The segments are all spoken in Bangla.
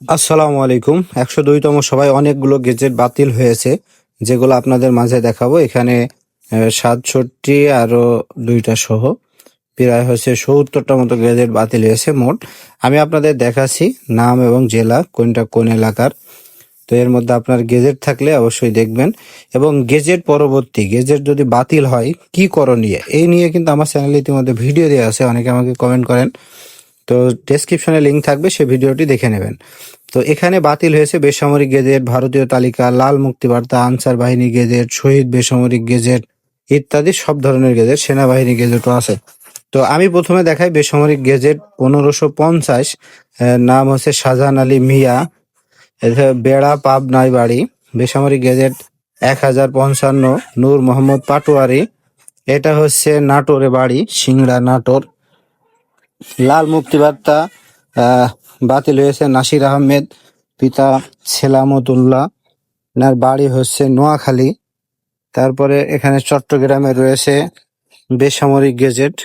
আসসালামু আলাইকুম। একশো দুইতম সবাই অনেকগুলো গেজেট বাতিল হয়েছে, যেগুলো আপনাদের মাঝে দেখাবো। এখানে সাতষট্টি আরও দুইটা সহ, প্রায় হচ্ছে সত্তরটা মতো গেজেট বাতিল হয়েছে মোট। আমি আপনাদের দেখাচ্ছি নাম এবং জেলা, কোনটা কোন এলাকার। তো এর মধ্যে আপনার গেজেট থাকলে অবশ্যই দেখবেন। এবং গেজেট পরবর্তী, গেজেট যদি বাতিল হয়, কি করণীয়? এই নিয়ে কিন্তু আমার চ্যানেলে ইতিমধ্যে ভিডিও দেওয়া আছে, অনেকে আমাকে কমেন্ট করেন। তো ডেসক্রিপশনে লিঙ্ক থাকবে, সে ভিডিওটি দেখে নেবেন। তো এখানে বাতিল হয়েছে বেসামরিক গেজেট, ভারতীয় তালিকা, লাল মুক্তিবার্তা, আনসার বাহিনী গেজেট, শহীদ বেসামরিক গেজেট ইত্যাদি সব ধরনের গেজেট, সেনাবাহিনী গেজেটও আছে। তো আমি প্রথমে দেখাই বেসামরিক গেজেট পনেরোশো পঞ্চাশ নাম হচ্ছে শাহজাহান আলী মিয়া। বেড়া পাবনাই বাড়ি বেসামরিক গেজেট এক হাজার পঞ্চান্ন, নূর মোহাম্মদ পাটোয়ারি। এটা হচ্ছে নাটোরে বাড়ি, সিংড়া নাটোর। লাল মুক্তিবার্তা বাতিল হয়েছে নাসির আহমেদ, পিতা সেলামতুল্লাহ এনার বাড়ি হচ্ছে নোয়াখালী। তারপরে এখানে চট্টগ্রামে রয়েছে বেসামরিক গেজেট,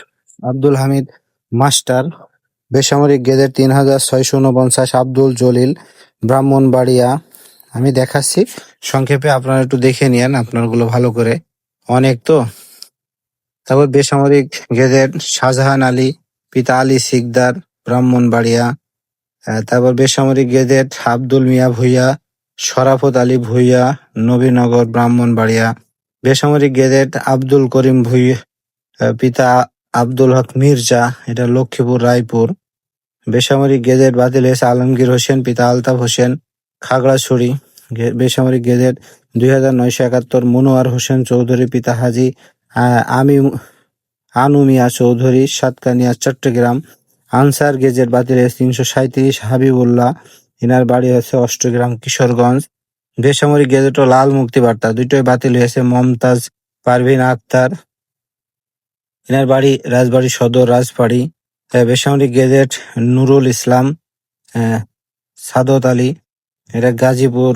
আব্দুল হামিদ মাস্টার। বেসামরিক গেজেট তিন হাজার ছয়শো উনপঞ্চাশ আব্দুল জলিল, ব্রাহ্মণবাড়িয়া। আমি দেখাচ্ছি, সংক্ষেপে আপনারা একটু দেখে নিয়েন আপনারগুলো ভালো করে। অনেক তো? তারপর বেসামরিক গেজেট, শাহজাহান আলী পিতা আলী সিকদার ব্রাহ্মণবাড়িয়া তারপর বেসামরিক গেজেট আব্দুল মিয়া ভুইয়া শরাফত আলী ভুইয়া, নবীনগর ব্রাহ্মণবাড়িয়া বেসামরিক গেজেট আব্দুল করিম ভুইয়া পিতা আব্দুল হক মির্জা, এটা লক্ষ্মীপুর, রায়পুর। বেসামরিক গেজেট বাতিল হয়েছে আলমগীর হোসেন, পিতা আলতাফ হোসেন, খাগড়াছড়ি। বেসামরিক গেজেট দুই হাজার নয়শো একাত্তর মনোয়ার হোসেন চৌধুরী, পিতা হাজি আমি আনুমিয়া চৌধুরী, সাতকানিয়া, চট্টগ্রাম। আনসার গেজেট বাতিল হয়েছে তিনশো সাঁত্রিশ হাবিবুল্লাহ। ইনার বাড়ি হচ্ছে অষ্টগ্রাম, কিশোরগঞ্জ। বেসামরিক গেজেট ও লাল মুক্তি বার্তা দুটোই বাতিল হয়েছে মমতাজ পারভিন আক্তার। ইনার বাড়ি রাজবাড়ী সদর রাজবাড়ি। বেসামরিক গেজেট নুরুল ইসলাম সাদত আলী। এটা গাজীপুর,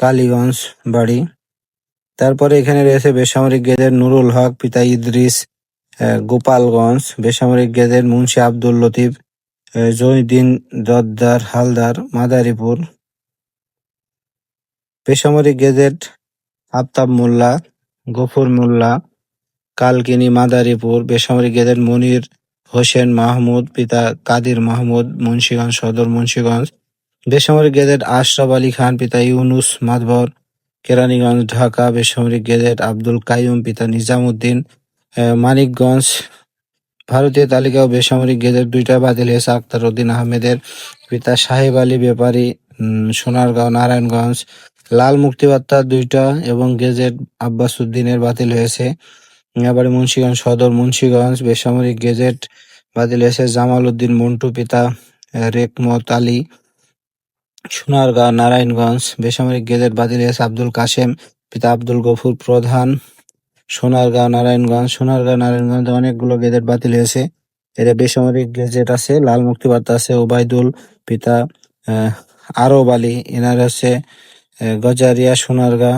কালীগঞ্জ বাড়ি। তারপরে এখানে রয়েছে বেসামরিক গেজেট নুরুল হক, পিতা ইদ্রিস গোপালগঞ্জ, বেসামরিক গেজেট মুন্সি আব্দুল লতিফ জহিদ্দিন দদ্দার হালদার, মাদারীপুর। বেসামরিক গেজেট আফতাব মোল্লা, গফুর মোল্লা, কালকিনি, মাদারীপুর। বেসামরিক গেজেট মনির হোসেন মাহমুদ, পিতা কাদির মাহমুদ, মুন্সিগঞ্জ সদর মুন্সীগঞ্জ। বেসামরিক গেজেট আশরাফ আলী খান, পিতা ইউনুস মাদবর। কেরানীগঞ্জ, ঢাকা বেসামরিক গেজেট আব্দুল কাইয়ুম, পিতা নিজামুদ্দিন মানিকগঞ্জ, ভারতীয় তালিকা ও বেসামরিক গেজেট দুইটা বাতিল হয়েছে আক্তার উদ্দিন আহমেদের, পিতা সাহেব আলী ব্যাপারী সোনারগাঁও, নারায়ণগঞ্জ, লাল মুক্তিবার্তা দুইটা এবং গেজেট আব্বাস উদ্দিনের বাতিল হয়েছে। এবারে মুন্সিগঞ্জ সদর, মুন্সীগঞ্জ বেসামরিক গেজেট বাতিল হয়েছে জামাল উদ্দিন মন্টু, পিতা রেকমত আলী সোনারগাঁও নারায়ণগঞ্জ, বেসামরিক গেজেট বাতিল হয়েছে আব্দুল কাশেম, পিতা আব্দুল গফুর প্রধান। সোনারগাঁও নারায়ণগঞ্জ সোনারগাঁও নারায়ণগঞ্জে অনেকগুলো গেজেট বাতিল হয়েছে। এর বেসামরিক গেজেট আছে, লাল মুক্তিবার্তা আছে, ওবায়দুল, পিতা আরব আলী, এনার আছে গজারিয়া, সোনারগাঁ।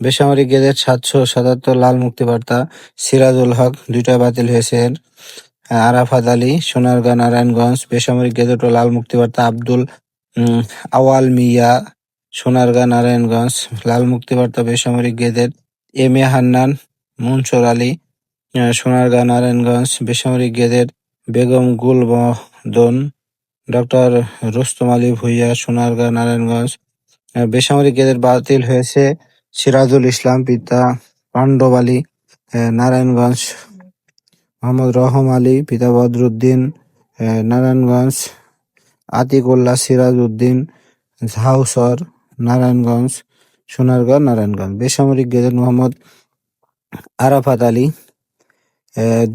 বেসামরিক গেজেট সাতশো সাতাত্তর, লাল মুক্তিবার্তা, সিরাজুল হক, দুইটা বাতিল হয়েছে। আরাফাত আলী, সোনারগাঁ, নারায়ণগঞ্জ, বেসামরিক গেজেট ও লাল মুক্তিবার্তা, আব্দুল আওয়াল মিয়া, সোনারগাঁ, নারায়ণগঞ্জ লাল মুক্তিবার্তা বেসামরিক gazette M A Hannan, Monsur Ali Sonargaon, Narayanganj বেসামরিক গেজেট বেগম গুলবদন, ডক্টর রুস্তম আলী ভুইয়া, সোনারগাঁ, নারায়ণগঞ্জ বেসামরিক গেজেট বাতিল হয়েছে। সিরাজুল ইসলাম পিতা পাণ্ডব আলী নারায়ণগঞ্জ, মোহাম্মদ রহম আলী, পিতা বদরুদ্দিন নারায়ণগঞ্জ আতিকুল্লাহ সিরাজ উদ্দিন ঝাউসর নারায়ণগঞ্জ সোনারগাঁও নারায়ণগঞ্জ। বেসামরিক গেজেট মোহাম্মদ আরাফাত আলী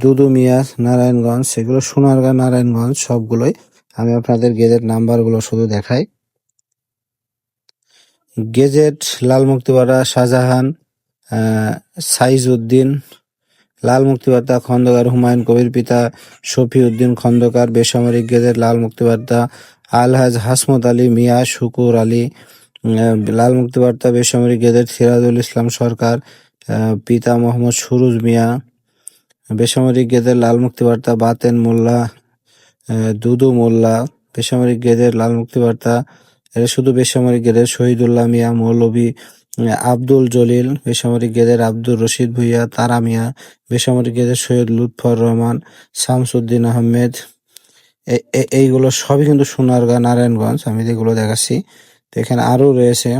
দুদু মিয়া নারায়ণগঞ্জ সেগুলো সোনারগাঁ নারায়ণগঞ্জ সবগুলোই আমি আপনাদের গেজেট নাম্বারগুলো শুধু দেখাই। গেজেট লাল মুক্তিবাড়া শাহজাহান আহ, সাইজ উদ্দিন লাল মুক্তিবার্তা, খন্দকার হুমায়ুন কবির পিতা শফি উদ্দিন খন্দকার, বেসামরিক গেজেট লাল মুক্তিবার্তা, আলহাজ হাসমত আলী, মিয়া শুকুর আলী লাল মুক্তিবার্তা, বেসামরিক গেজেট সিরাজুল ইসলাম সরকার পিতা মোহাম্মদ সুরুজ মিয়া, বেসামরিক গেজেট লাল মুক্তিবার্তা, বাতেন মোল্লা দুদু মোল্লা, বেসামরিক গেজেট লাল মুক্তিবার্তা এটা শুধু বেসামরিক গেজেট, শহীদুল্লাহ মিয়া মৌলভী আব্দুল জলিল, বেসামরিক গেজেট আব্দুর রশিদ ভুইয়া, তারা মিয়া, বেসামরিক গেজেট সৈয়দ লুৎফর রহমান, শামসুদ্দিন আহমেদ। এইগুলো সবই কিন্তু সোনারগাঁ, নারায়ণগঞ্জ, আমি যেগুলো দেখাচ্ছি। তো এখানে আরও রয়েছে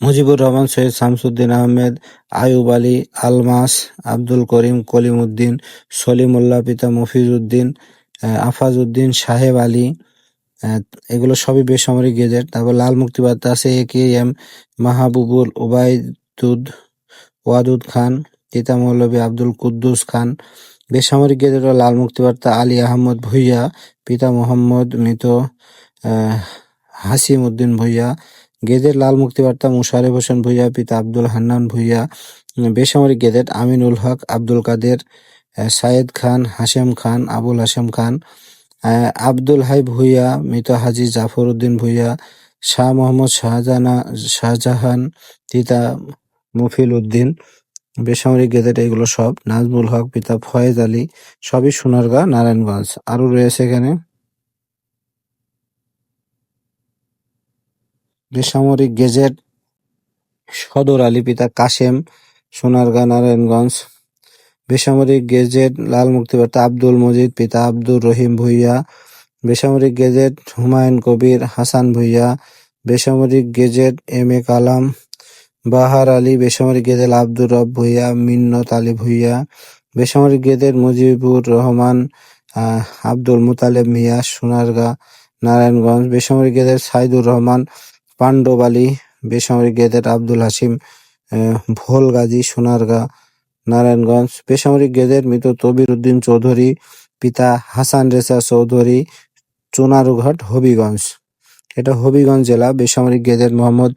মুজিবুর রহমান, সৈয়দ শামসুদ্দিন আহমেদ, আয়ুব আলী, আলমাস, আব্দুল করিম কলিমউদ্দিন সলিমুল্লাহ, পিতা আফাজ উদ্দিন সাহেব আলী এগুলো সবই বেসামরিক গেজেট। তারপর লাল মুক্তিবার্তা আছে A K M, Mahbubul Obaydud, Wadud Khan, পিতা মৌলভী আব্দুল কুদ্দুস খান। বেসামরিক গেজেট লাল মুক্তিবার্তা আলী আহমদ ভুইয়া, পিতা মোহাম্মদ মৃত হাসিম উদ্দিন ভুইয়া। গেজেট লাল মুক্তিবার্তা মুশারেফ হোসেন ভুইয়া, পিতা আব্দুল হান্নান ভুইয়া। বেসামরিক গেজেট আমিনুল হক, আব্দুল কাদের সায়েদ খান, হাশেম খান, আবুল হাশেম খান। আব্দুল হাই ভুইয়া, মৃত হাজি জাফর উদ্দিন ভুইয়া, শাহ মোহাম্মদ শাহজাহানা শাহজাহান পিতা মুফিল উদ্দিন, বেসামরিক গেজেট এগুলো সব, নাজমুল হক, পিতা ফয়েজ আলী, সবই সোনারগাঁ নারায়ণগঞ্জ। আরও রয়েছে এখানে? বেসামরিক গেজেট সদর আলী, পিতা কাশেম সোনারগাঁ নারায়ণগঞ্জ। বেসামরিক গেজেট লাল মুক্তিবার্তা আব্দুল মজিদ, পিতা আব্দুর রহিম ভুইয়া, বেসামরিক গেজেট হুমায়ুন কবির, হাসান ভুইয়া, বেসামরিক gazette M A Kalam, Bahar Ali, বেসামরিক গেজেট আব্দুর রব ভুইয়া, মিন্নত আলী ভুইয়া, বেসামরিক গেজেট মুজিবুর রহমান আব্দুল মুতালেব মিয়া, সোনারগা, নারায়ণগঞ্জ, বেসামরিক গেজেট সাইদুর রহমান, পাণ্ডব আলী, বেসামরিক গেজেট আব্দুল হাসিম ভোল গাজী, সোনারগাঁ নারায়ণগঞ্জ বেসামরিক গেজেট মৃত তবির উদ্দিন চৌধুরী, পিতা হাসান রেসা চৌধুরী, চুনারুঘাট, হবিগঞ্জ। এটা হবিগঞ্জ জেলা, বেসামরিক গেজেট মোহাম্মদ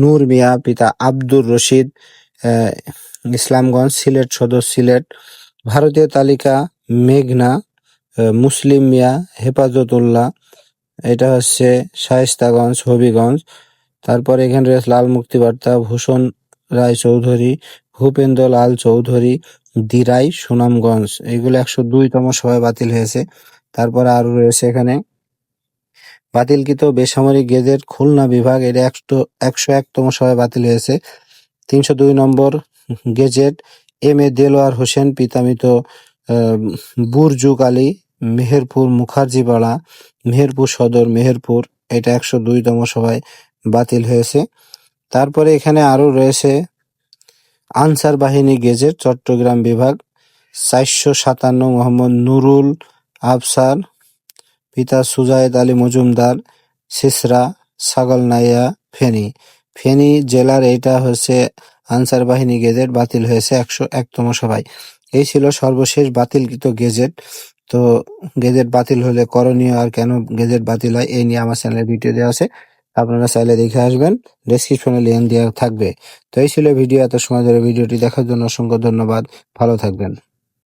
নূর মিয়া, পিতা আব্দুর রশিদ ইসলামগঞ্জ সিলেট সদর সিলেট। ভারতীয় তালিকা মেঘনা মুসলিম মিয়া, হেফাজতুল্লাহ। এটা হচ্ছে শায়েস্তাগঞ্জ, হবিগঞ্জ। তারপর এখানে রয়েছে লাল মুক্তিবার্তা, ভূষণ রায় চৌধুরী ভূপেন্দ্র লাল চৌধুরী, দিরাই, সুনামগঞ্জ। এগুলো একশো দুইতম সভায় বাতিল হয়েছে। তারপর আরও রয়েছে এখানে। বাতিলকৃত বেসামরিক গেজেট খুলনা বিভাগ, এটা একশো একশো একতম সভায় বাতিল হয়েছে। তিনশো দুই নম্বর gazette, M A Delwar Hossain, পিতামিত বুরজুক Ali, Meherpur Mukherjeepara, Meherpur Sadar Meherpur, এটা একশো দুইতম সভায় বাতিল হয়েছে। তারপরে এখানে আরও রয়েছে আনসার বাহিনী গেজেট, চট্টগ্রাম বিভাগ, চারশো সাতান্ন মোহাম্মদ নুরুল আফসার, পিতা সুজায়েদ আলী মজুমদার, সিসরা ছাগলনাইয়া ফেনী। ফেনী জেলার এটা হচ্ছে আনসার বাহিনী গেজেট, বাতিল হয়েছে একশো একতম সভায়। এই ছিল সর্বশেষ বাতিলকৃত গেজেট। তো গেজেট বাতিল হলে করণীয় আর কেন গেজেট বাতিল হয়, এই নিয়ে আমার চ্যানেলে ভিডিও দেওয়া আছে। আপনারা চাইলে দেখে আসবেন। ডেসক্রিপশনে লিঙ্ক দেওয়া থাকবে। তো এই ছিল ভিডিও, এত সময় ধরে ভিডিওটি দেখার জন্য অসংখ্য ধন্যবাদ। ভালো থাকবেন।